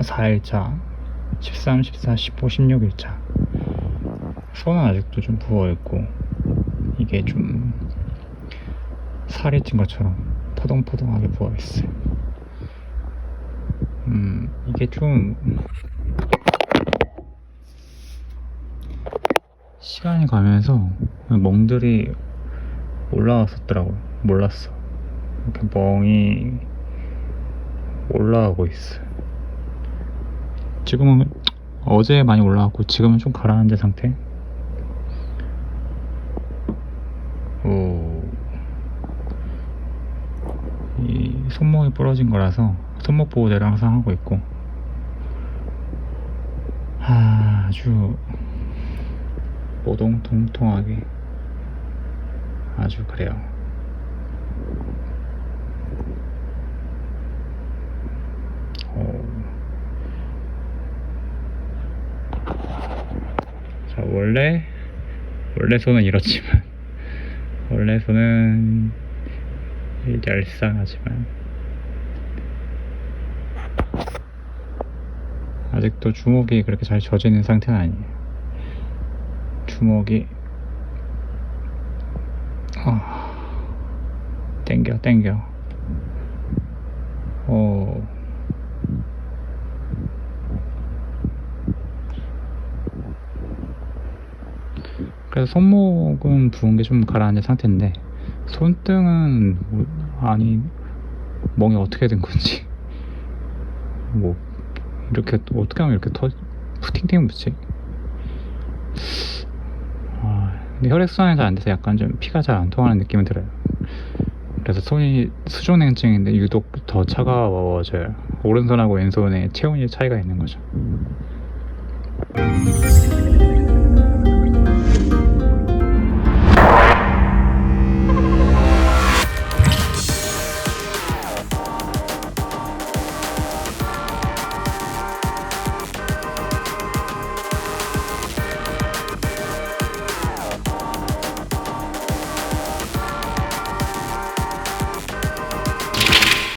4일차 13, 14, 15, 16일차. 손은 아직도 좀 부어있고 이게 좀 살이 찐 것처럼 포동포동하게 부어있어요. 음 이게 좀 시간이 가면서 멍들이 올라왔었더라고요. 몰랐어. 이렇게 멍이 올라가고 있어요 지금은 어제 많이 올라왔고 지금은 좀 가라앉은 상태? 오, 이 손목이 부러진 거라서 손목 보호대를 항상 하고 있고. 아주 오동통통하게. 아주 그래요 어. 자 원래 원래 손은 이렇지만 원래 손은 얄쌍하지만 아직도 주먹이 그렇게 잘 젖어있는 상태는 아니에요. 주먹이 아 땡겨 땡겨 어 그래서 손목은 부은 게 좀 가라앉은 상태인데 손등은 뭐, 아니 멍이 어떻게 된 건지 뭐 이렇게 또 어떻게 하면 이렇게 터 푸팅팅 붙지? 아, 근데 혈액순환이 잘 안 돼서 약간 좀 피가 잘 안 통하는 느낌이 들어요. 그래서 손이 수족냉증인데 유독 더 차가워져요. 오른손하고 왼손에 체온이 차이가 있는 거죠.